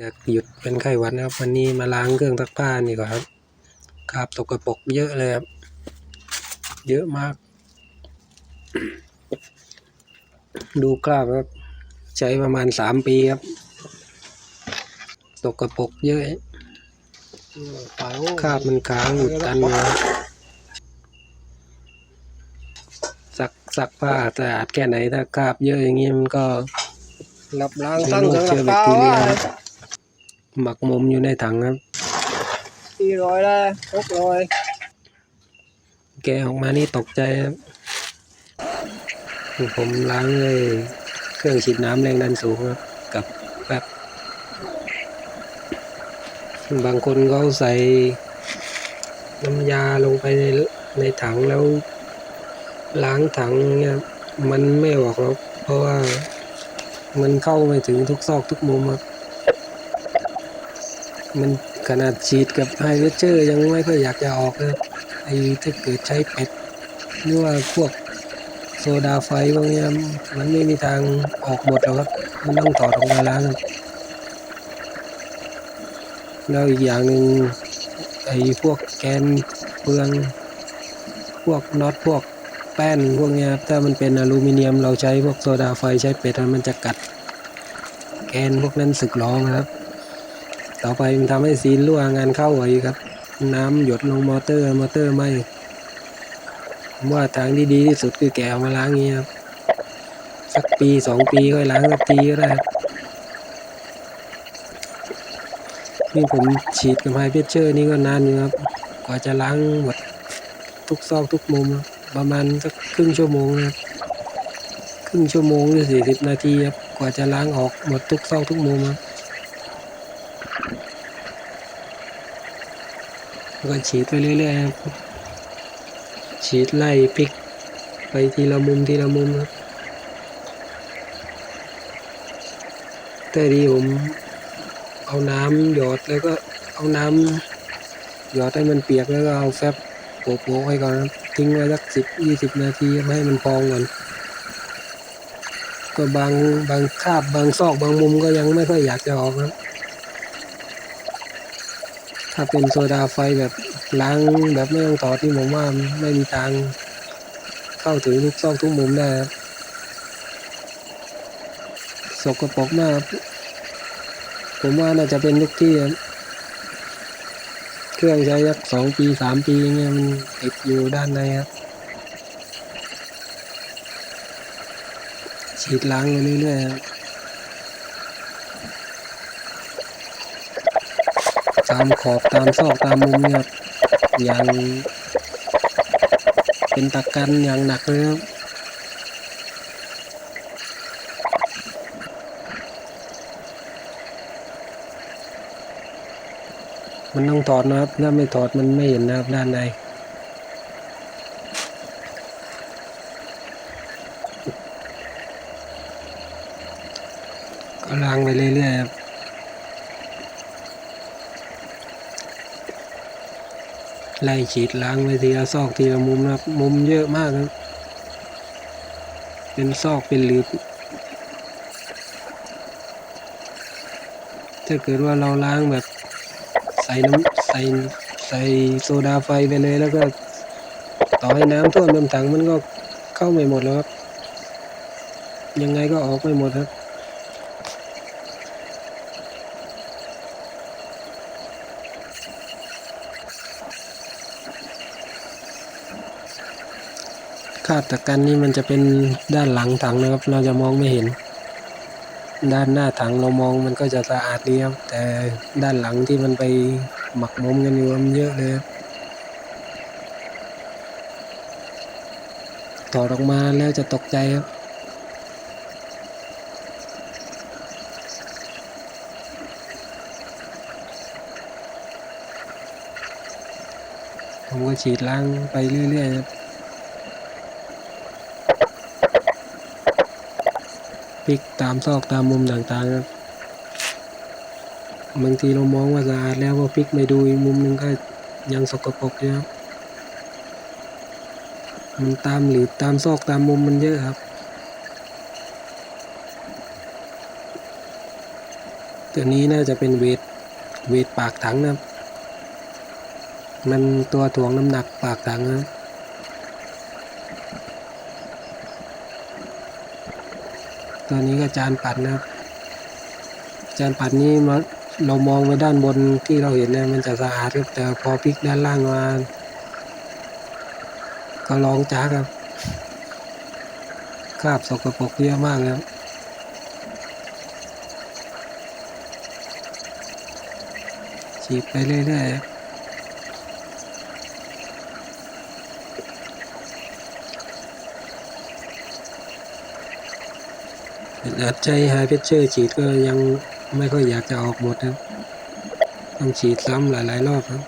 อยากหยุดเป็นไข้หวัดนะครับ วันนี้มาล้างเครื่องซักผ้านี่ก่อนครับคราบตกกระปรกเยอะเลยครับ เยอะมาก ดูคราบครับ ใช้ประมาณสามปีครับ ตกกระปรกเยอะคราบมันค้างอยู่ตันเลยครับซักซักผ้าสะอาดแค่ไหนถ้าคราบเยอะอย่างนี้มันก็ lập lang เชื้อ tăng โรค thử เชื้อ lập แบค cao ทีเรีย á ครับ หมักหมมอยู่ในถังครับ đi rồi đây tốt rồi แกะออกมานี่ตกใจครับ ผมล้างเลยเครื่องฉีดน้ำแรงดันสูงครับ กับแบบบางคนเขาใส่น้ำยาลงไปในในถังแล้ว ล้างถังเนี่ยมันไม่ออกหรอกเพราะว่ามันเข้าไม่ถึงทุกซอกทุกมุมครับ มันขนาดฉีดกับไฮเวเจอร์ยังไม่ค่อยอยากจะออกเลยไอ้ถ้าเกิดใช้เป็ดหรือว่าพวกโซดาไฟพวกเนี้ยมันไม่มีทางออกหมดหรอกครับ มันต้องถอดออกมาล้างแล้วอีกอย่างหนึ่งไอ้พวกแกนเปลืองพวกน็อตพวกแป้นพวกเนี้ยครับถ้ามันเป็นอลูมิเนียมเราใช้พวกโซดาไฟใช้เป็ดมันจะกัด แกนพวกนั้นสึกหรอนะครับ ต่อไปมันทำให้ซีนรั่วงานเข้าไว้ครับ น้ำหยดลงมอเตอร์มอเตอร์ไหมผมว่าทางที่ดีที่สุดคือแกะออกมาล้างอย่างนี้ครับสักปีสองปีค่อยล้างสักทีก็ได้ครับนี่ผมฉีดกับไฮเพชเชอร์นี่ก็นานอยู่ครับ กว่าจะล้างหมดทุกซอกทุกมุม ประมาณสักครึ่งชั่วโมงนะครับครึ่งชั่วโมงหรือสี่สิบนาทีครับกว่าจะล้างออกหมดทุกซอกทุกมุมครับ แล้วก็ฉีดไปเรื่อยๆครับฉีดไล่พลิกไปทีละมุมทีละมุมครับแต่ดีผมเอาน้ำหยอดแล้วก็เอาน้ำหยอดให้มันเปียกแล้วก็เอาแฟบโปะๆไว้ก่อนครับทิ้งไว้สักสิบยี่สิบนาทีให้มันพองก่อนก็บางบางคาบบางซอกบางมุมก็ยังไม่ค่อยอยากจะออกครับ ถ้าเป็นโซดาไฟแบบล้างแบบไม่ต้องถอดนี่ผมว่าไม่มีทางเข้าถึงทุกซอกทุกมุมได้ครับสกปรกมาก ผมว่าน่าจะเป็นทุกที่ครับเครื่องใช้ยักสองปีสามปีเงี้ยมันติดอยู่ด้านในครับฉีดล้างไปเรื่อยๆครับ ตามขอบตามซอกตามมุมเนี่ยบอย่างเป็นตะกันอย่างหนักเลยครับมันต้องถอดนะครับ ถ้าไม่ถอดมันไม่เห็นนะครับด้านในก็ล้างไปเรื่อยๆครับ ไล่ฉีดล้างไปทีละซอกทีละมุมนะครับ มุมเยอะมากครับ เป็นซอกเป็นหลืบถ้าเกิดว่าเราล้างแบบใส่น้ำใส่ใส่โซดาไฟไปเลยแล้วก็ต่อให้น้ำท่วมเต็มถังมันก็เข้าไม่หมดแล้วครับ ยังไงก็ออกไม่หมดครับ คาบตะกันนี่มันจะเป็นด้านหลังถังนะครับ เราจะมองไม่เห็น ด้านหน้าถังเรามองมันก็จะสะอาดดีครับ แต่ด้านหลังที่มันไปหมักหมมกันอยู่มันเยอะเลยครับถอดออกมาแล้วจะตกใจครับผมก็ฉีดล้างไปเรื่อยๆครับ พลิกตามซอกตามมุมต่างๆครับบางทีเรามองว่าสะอาดแล้วพอพลิกไปดูอีกมุมหนึงก็ยังสกปรกอยู่ครับมันตามหรือตามซอกตามมุมมันเยอะครับต่ตัวนี้น่าจะเป็นเวทเวทปากถังนะครับ มันตัวถ่วงน้ำหนักปากถังนะครับ ตัวนี้ก็จานปัดนะครับ จานปัดนี้มาเรามองไปด้านบนที่เราเห็นเนี่ยมันจะสะอาดครับแต่พอพลิกด้านล่างมาก็ลองจ้าครับคราบสกปรกเยอะมากครับฉีดไปเรื่อยๆ อาจใจไฮเพชเชอร์ฉีดก็ยังไม่ค่อยอยากจะออกหมดครับต้องฉีดซ้ำหลายๆรอบครับ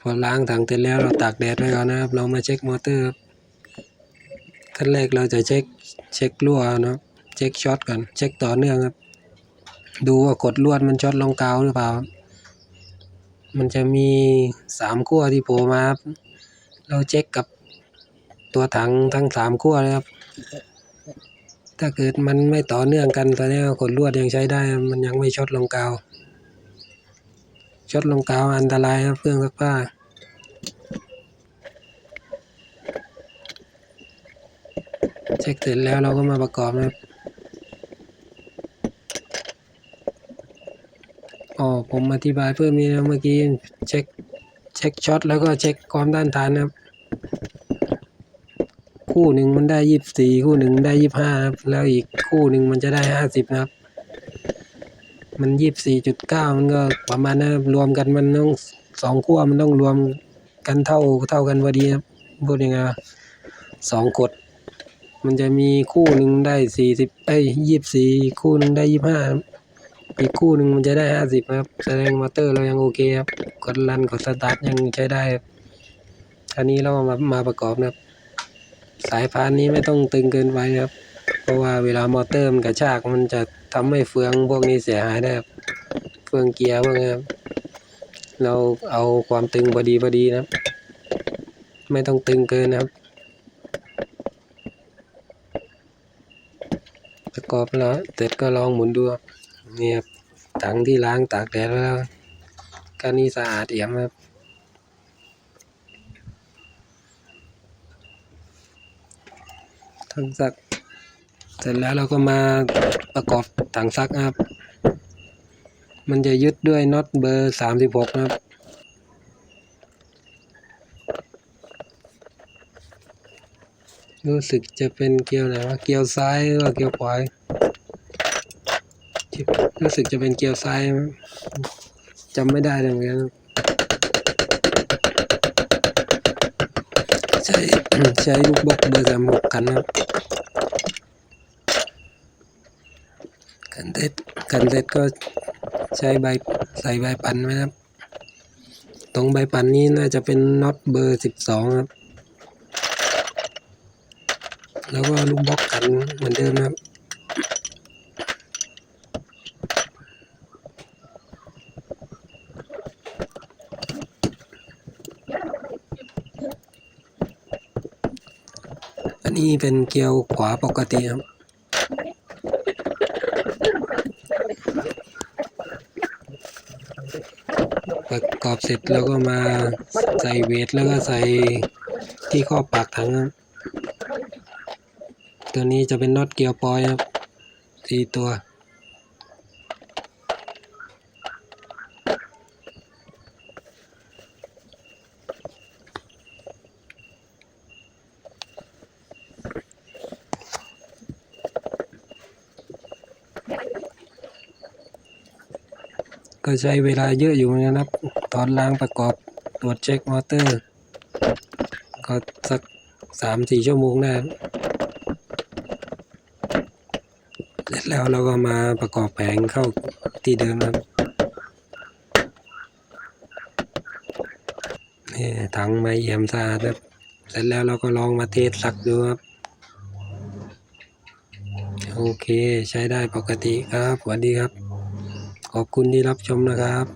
พอล้างถังเสร็จแล้วเราตากแดดไว้ก่อนนะครับ เรามาเช็คมอเตอร์ครับ ขั้นแรกเราจะเช็คเช็ครั่วนะครับเช็คช็อตก่อนเช็คต่อเนื่องครับ ดูว่ากดลวดมันช็อตลงกาวหรือเปล่า มันจะมีสามขั้วที่โผล่มาครับเราเช็คกับตัวถังทั้งสามขั้วเลยครับ ถ้าเกิดมันไม่ต่อเนื่องกันตอนนี้กดลวดยังใช้ได้ มันยังไม่ช็อตลงกาวช็อตลงกาวอันตรายครับเครื่องซักผ้า เช็คเสร็จแล้วเราก็มาประกอบนะครับอ๋อผมอธิบายเพิ่มนี้นะเมื่อกี้เช็คเช็คช็อตแล้วก็เช็คความต้านทานนะครับ คู่หนึ่งมันได้ยี่สิบสี่คู่หนึ่งได้ยี่สิบห้าครับแล้วอีกคู่หนึ่งมันจะได้ห้าสิบนะครับ มันยี่สิบสี่จุดเก้ามันก็ประมาณนั้นรวมกันมันต้องสองขั้วมันต้องรวมกันเท่าเท่ากันพอดีครับพูดยังไงสองกด มันจะมีคู่หนึ่งได้สี่สิบเอ้ยยี่สิบสี่คู่หนึ่งได้ยี่สิบห้าอีกคู่หนึ่งมันจะได้ห้าสิบครับ แสดงมอเตอร์เรายังโอเคครับ กดรันกดสตาร์ทยังใช้ได้ครับอันนี้เรามามาประกอบนะครับ สายพานนี้ไม่ต้องตึงเกินไปครับ เพราะว่าเวลามอเตอร์มันกระชากมันจะทำให้เฟืองพวกนี้เสียหายได้ครับ เฟืองเกียร์พวกนี้ครับ เราเอาความตึงพอดีพอดีนะครับ ไม่ต้องตึงเกินนะครับ ประกอบแล้วเสร็จก็ลองหมุนดูครับนี่ครับถังที่ล้างตากแดดไว้แล้วก็นี่สะอาดเอี่ยมครับถังซัก เสร็จแล้วเราก็มาประกอบถังซักครับ มันจะยึดด้วยน็อตเบอร์สามสิบหกครับ รู้สึกจะเป็นเกลียวไหนวะเกลียวซ้ายหรือว่าเกลียวขวารู้สึกจะเป็นเกลียวซ้ายจำไม่ได้เลยเหมือนกันใช้ใช้ลูกบล็อกเบอร์สามหกกันนะครับกันเซ็ตกันเซ็ตก็ใช้ใบใส่ใบปันไว้นะครับ ตรงใบปันนี้น่าจะเป็นน็อตเบอร์สิบสองครับ แล้วก็ลูกบล็อกกันเหมือนเดิมนะครับอันนี้เป็นเกลียวขวาปกติครับประกอบเสร็จแล้วก็มาใส่เวทแล้วก็ใส่ที่ข้อปากถังครับ ตัวนี้จะเป็นน็อตเกียร์ปอยครับสี่ตัว ก็ใช้เวลาเยอะอยู่เหมือนกันครับ ตอนล้างประกอบตรวจเช็คมอเตอร์ ก็สักสามสี่ชั่วโมงได้ครับ เสร็จแล้วเราก็มาประกอบแผงเข้าที่เดิมครับนี่ถังไม้เอี่ยมสะอาดครับเสร็จแล้วเราก็ลองมาเทสสักดูครับโอเคใช้ได้ปกติครับสวัสดีครับ ขอบคุณที่รับชมนะครับ